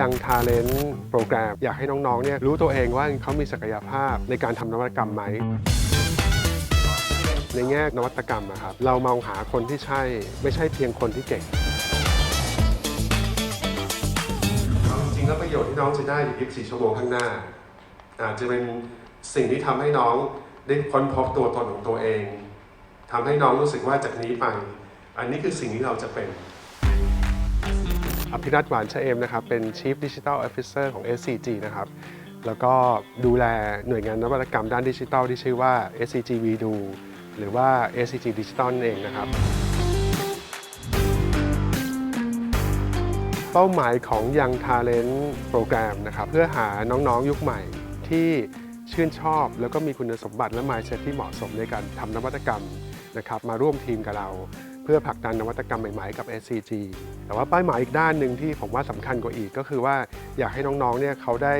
ยังทาเลนต์โปรแกรมอยากให้น้องๆเนี่ยรู้ตัวเองว่าเขามีศักยภาพในการทำนวัตกรรมไหม ในแง่นวัตกรรมนะครับเรามองหาคนที่ใช่ไม่ใช่เพียงคนที่เก่งจริงๆแล้วประโยชน์ที่น้องจะได้ใน24ชั่วโมงข้างหน้าอาจจะเป็นสิ่งที่ทำให้น้องได้ค้นพบตัวตนของตัวเองทำให้น้องรู้สึกว่าจากนี้ไป อันนี้คือสิ่งที่เราจะเป็น อภิรัตหวานชะเอมนะครับเป็น Chief Digital Officer ของ SCG นะครับแล้วก็ดูแลหน่วยงานนวัตกรรมด้านดิจิทัลที่ชื่อว่า SCG VDO หรือว่า SCG Digital นั่นเองนะครับ เป้าหมายของยัง Talent โปรแกรมนะครับเพื่อหาน้องๆยุคใหม่ที่ชื่นชอบ แล้วก็มีคุณสมบัติและ mindset ที่เหมาะสมในการทำนวัตกรรมนะครับมาร่วมทีมกับเรา เพื่อผลักดันนวัตกรรมใหม่ๆกับ SCG แต่ว่าเป้าหมายอีกด้านหนึ่งที่ผมว่าสำคัญกว่าอีกก็คือว่าอยากให้น้องๆเนี่ยเขาได้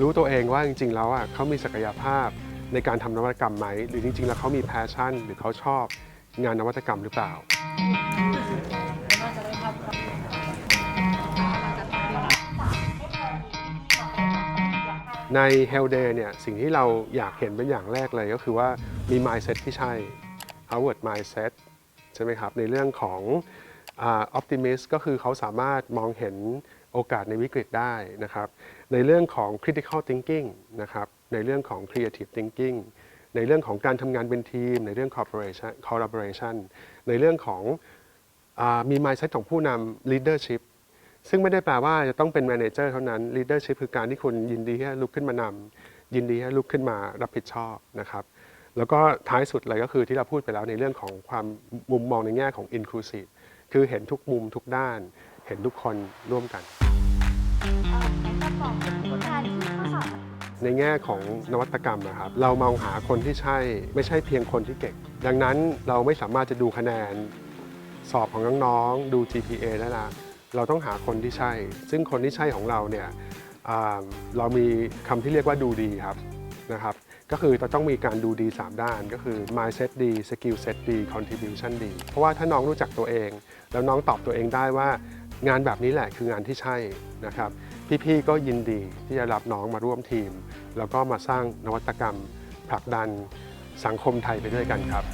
รู้ตัวเองว่าจริง ๆ แล้วอะเขามีศักยภาพในการทำนวัตกรรมไหม หรือจริง ๆ แล้วเขามี passion หรือเขาชอบงานนวัตกรรมหรือเปล่าใน Hell Day เนี่ยสิ่งที่เราอยากเห็นเป็นอย่างแรกเลยก็คือว่ามี mindset ที่ใช่ Harvard mindset ใช่ไหมครับ ในเรื่องของอ่า optimist ก็คือเขาสามารถมองเห็นโอกาสในวิกฤตได้นะครับ ในเรื่องของ critical thinking นะครับ ในเรื่องของ creative thinking ในเรื่องของการทำงานเป็นทีม ในเรื่อง collaboration collaboration ในเรื่องของอมี mindset ของผู้นำ leadership ซึ่งไม่ได้แปลว่าจะต้องเป็น manager เท่านั้น leadership คือการที่คุณยินดีที่จะลุกขึ้นมานำยินดีให้ลุกขึ้นมารับผิดชอบนะครับ แล้วก็ท้ายสุดเลยก็คือที่เราพูดไปแล้วในเรื่องของความมุมมองในแง่ของ inclusive คือเห็นทุกมุมทุกด้าน เห็นทุกคนร่วมกัน ในแง่ของนวัตกรรมนะครับ เรามองหาคนที่ใช่ไม่ใช่เพียงคนที่เก่ง ดังนั้นเราไม่สามารถจะดูคะแนน สอบของน้องๆดู GPA ได้ละเราต้องหาคนที่ใช่ ซึ่งคนที่ใช่ของเราเนี่ยอ่าเรามีคำที่เรียกว่าดูดีครับนะครับ ก็คือเราต้องมีการดูดี 3 ด้าน ก็คือ mindset ดี skill set ดี contribution ดี เพราะว่าถ้าน้องรู้จักตัวเอง แล้วน้องตอบตัวเองได้ว่างานแบบนี้แหละคืองานที่ใช่นะครับ พี่ๆก็ยินดีที่จะรับน้องมาร่วมทีม แล้วก็มาสร้างนวัตกรรมผลักดันสังคมไทยไปด้วยกันครับ